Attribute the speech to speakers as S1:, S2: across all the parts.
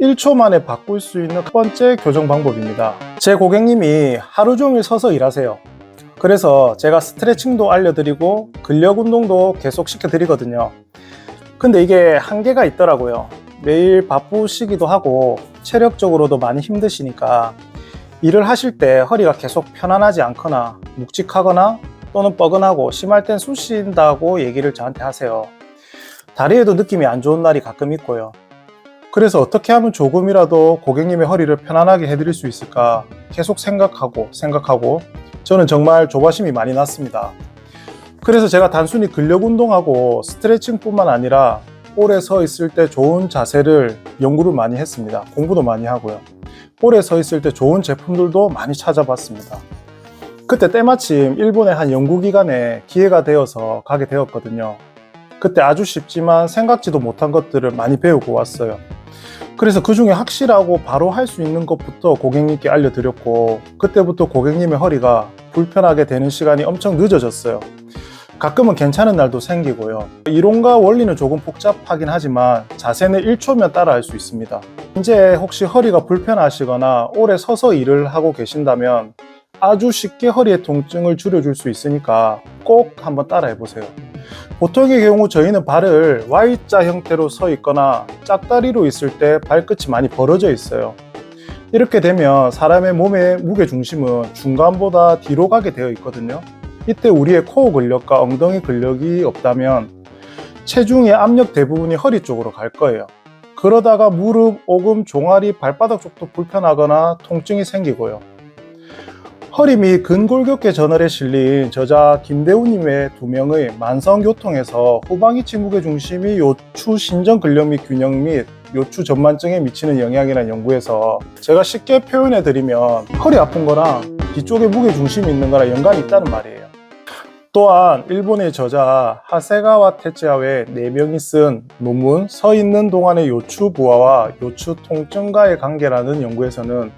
S1: 1초 만에 바꿀 수 있는 첫 번째 교정 방법입니다. 제 고객님이 하루 종일 서서 일하세요. 그래서 제가 스트레칭도 알려드리고 근력 운동도 계속 시켜드리거든요. 근데 이게 한계가 있더라고요. 매일 바쁘시기도 하고 체력적으로도 많이 힘드시니까 일을 하실 때 허리가 계속 편안하지 않거나 묵직하거나 또는 뻐근하고 심할 땐 쑤신다고 얘기를 저한테 하세요. 다리에도 느낌이 안 좋은 날이 가끔 있고요. 그래서 어떻게 하면 조금이라도 고객님의 허리를 편안하게 해드릴 수 있을까 계속 생각하고 생각하고 저는 정말 조바심이 많이 났습니다. 그래서 제가 단순히 근력 운동하고 스트레칭뿐만 아니라 오래 서 있을 때 좋은 자세를 연구를 많이 했습니다. 공부도 많이 하고요. 오래 서 있을 때 좋은 제품들도 많이 찾아봤습니다. 그때 때마침 일본의 한 연구기관에 기회가 되어서 가게 되었거든요. 그때 아주 쉽지만 생각지도 못한 것들을 많이 배우고 왔어요. 그래서 그 중에 확실하고 바로 할 수 있는 것부터 고객님께 알려드렸고, 그때부터 고객님의 허리가 불편하게 되는 시간이 엄청 늦어졌어요. 가끔은 괜찮은 날도 생기고요. 이론과 원리는 조금 복잡하긴 하지만 자세는 1초면 따라 할 수 있습니다. 이제 혹시 허리가 불편하시거나 오래 서서 일을 하고 계신다면 아주 쉽게 허리의 통증을 줄여줄 수 있으니까 꼭 한번 따라 해 보세요. 보통의 경우 저희는 발을 Y자 형태로 서 있거나 짝다리로 있을 때 발끝이 많이 벌어져 있어요. 이렇게 되면 사람의 몸의 무게 중심은 중간보다 뒤로 가게 되어 있거든요. 이때 우리의 코어 근력과 엉덩이 근력이 없다면 체중의 압력 대부분이 허리 쪽으로 갈 거예요. 그러다가 무릎, 오금, 종아리, 발바닥 쪽도 불편하거나 통증이 생기고요. 허리 및 근골격계 저널에 실린 저자 김대우님의 두 명의 만성교통에서 후방위치 무게중심이 요추 신전 근력 및 균형 및 요추 전만증에 미치는 영향이라는 연구에서 제가 쉽게 표현해 드리면 허리 아픈 거랑 뒤쪽에 무게 중심이 있는 거랑 연관이 있다는 말이에요. 또한 일본의 저자 하세가와 테츠야의 네 명이 쓴 논문 서 있는 동안의 요추 부하와 요추 통증과의 관계라는 연구에서는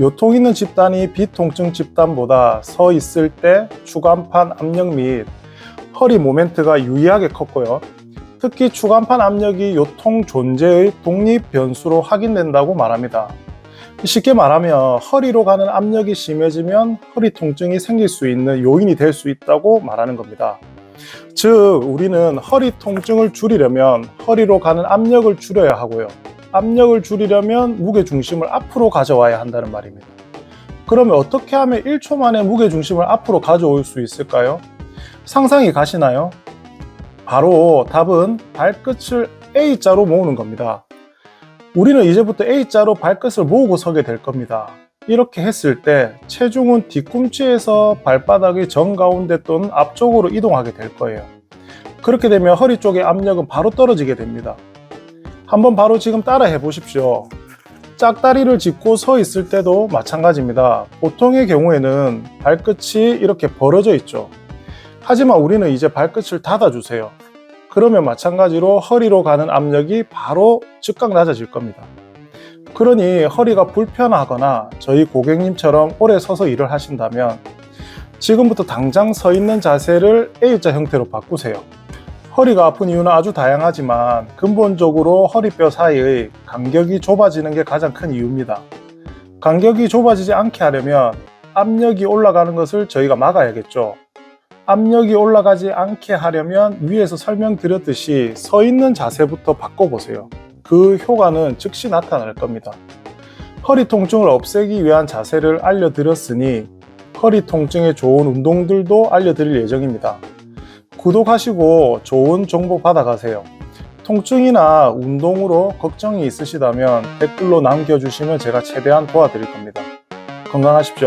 S1: 요통 있는 집단이 비통증 집단보다 서 있을 때 추간판 압력 및 허리 모멘트가 유의하게 컸고요. 특히 추간판 압력이 요통 존재의 독립 변수로 확인된다고 말합니다. 쉽게 말하면 허리로 가는 압력이 심해지면 허리 통증이 생길 수 있는 요인이 될 수 있다고 말하는 겁니다. 즉, 우리는 허리 통증을 줄이려면 허리로 가는 압력을 줄여야 하고요. 압력을 줄이려면 무게 중심을 앞으로 가져와야 한다는 말입니다. 그러면 어떻게 하면 1초 만에 무게 중심을 앞으로 가져올 수 있을까요? 상상이 가시나요? 바로 답은 발끝을 A자로 모으는 겁니다. 우리는 이제부터 A자로 발끝을 모으고 서게 될 겁니다. 이렇게 했을 때 체중은 뒤꿈치에서 발바닥의 정가운데 또는 앞쪽으로 이동하게 될 거예요. 그렇게 되면 허리 쪽의 압력은 바로 떨어지게 됩니다. 한번 바로 지금 따라 해 보십시오. 짝다리를 짚고 서 있을 때도 마찬가지입니다. 보통의 경우에는 발끝이 이렇게 벌어져 있죠. 하지만 우리는 이제 발끝을 닫아주세요. 그러면 마찬가지로 허리로 가는 압력이 바로 즉각 낮아질 겁니다. 그러니 허리가 불편하거나 저희 고객님처럼 오래 서서 일을 하신다면 지금부터 당장 서 있는 자세를 A자 형태로 바꾸세요. 허리가 아픈 이유는 아주 다양하지만 근본적으로 허리뼈 사이의 간격이 좁아지는 게 가장 큰 이유입니다. 간격이 좁아지지 않게 하려면 압력이 올라가는 것을 저희가 막아야겠죠. 압력이 올라가지 않게 하려면 위에서 설명드렸듯이 서 있는 자세부터 바꿔보세요. 그 효과는 즉시 나타날 겁니다. 허리 통증을 없애기 위한 자세를 알려드렸으니 허리 통증에 좋은 운동들도 알려드릴 예정입니다. 구독하시고 좋은 정보 받아가세요. 통증이나 운동으로 걱정이 있으시다면 댓글로 남겨주시면 제가 최대한 도와드릴 겁니다. 건강하십시오.